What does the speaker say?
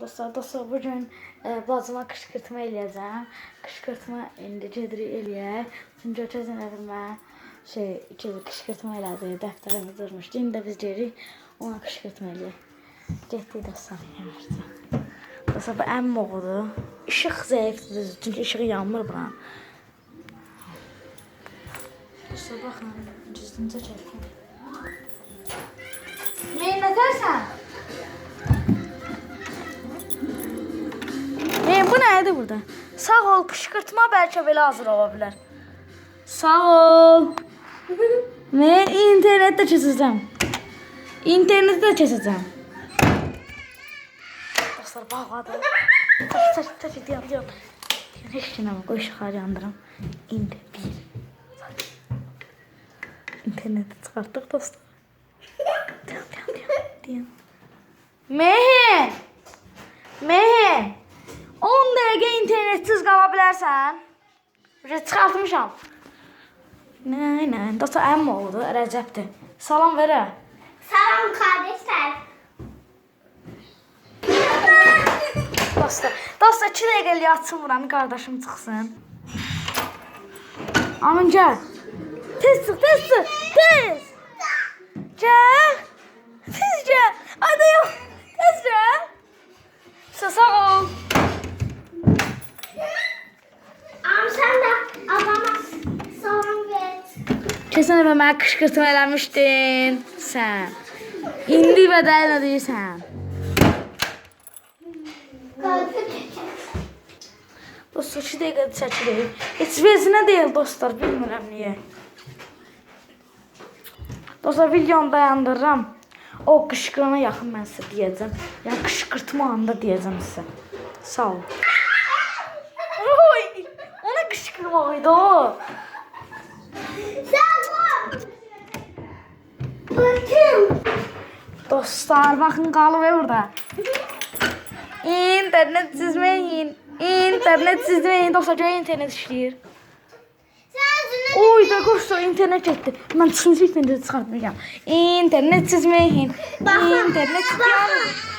Dostlar, dostlar bugün e, bacıma qışqırtma eləyəcəm. Qışqırtma indi gedirik eləyək. Çünki ötən əvvəl mən şey iki qışqırtma elədi, dəftərimi durmuşdu. İndi də biz gedirik ona qışqırtma eləyək. Getdik dostlar yavaşca. Dostlar bu əmim oğludur. İşıq zəifdir çünki işığı yanmır buranın. Dostlar baxın, cüzdümcə çəkim. E, nədir burada? Sağ ol, qışqırtma bəlkə belə hazır ola bilər. Sağ ol. Mən internetdə keçəcəm. İnternetdə keçəcəm. Dostlar, bağladı. Taş, taş, taş, deyəm, deyəm. Heç kimə qoy işıqları yandırım. İndi bir. İnterneti çıxartdıq dostlar. Deyəm, deyəm, deyəm, deyəm. Bilərsən. Bir çıxartmışam. Nə, nə, dostlar əmim oldu, Rəcəbdir. Salam verə. Salam kardeşler. Dostlar, dostlar 2 dəqiqə elə açsın buranı, qardaşım çıxsın. Amin gəl. Tez çıx, tez çıx, tez. Gəl. Keçən dəfə mənə qışqırtma eləmişdin sən. İndi nə deyirsən? Dostlar, 2 dəqiqə çəkirik. Heç vezinə deyil dostlar, bilmirəm niyə. Dostlar, videonu dayandırıram. O qışqırana yaxın mən sizə deyəcəm. Yəni qışqırtma anda deyəcəm sizə. Sağ ol. Oy! Ona qışqırmaq idi o. Sen bu. Bakın. Dostlar bakın kalıver burada. İnternet çizmeyin. İnternet çizmeyin. Dostlar gör internet şunu Oy da qoşsa internet getdi. Mən çıxıncı interneti çıxartmayacağam. İnternet çizmeyin. İnternet çizmeyin.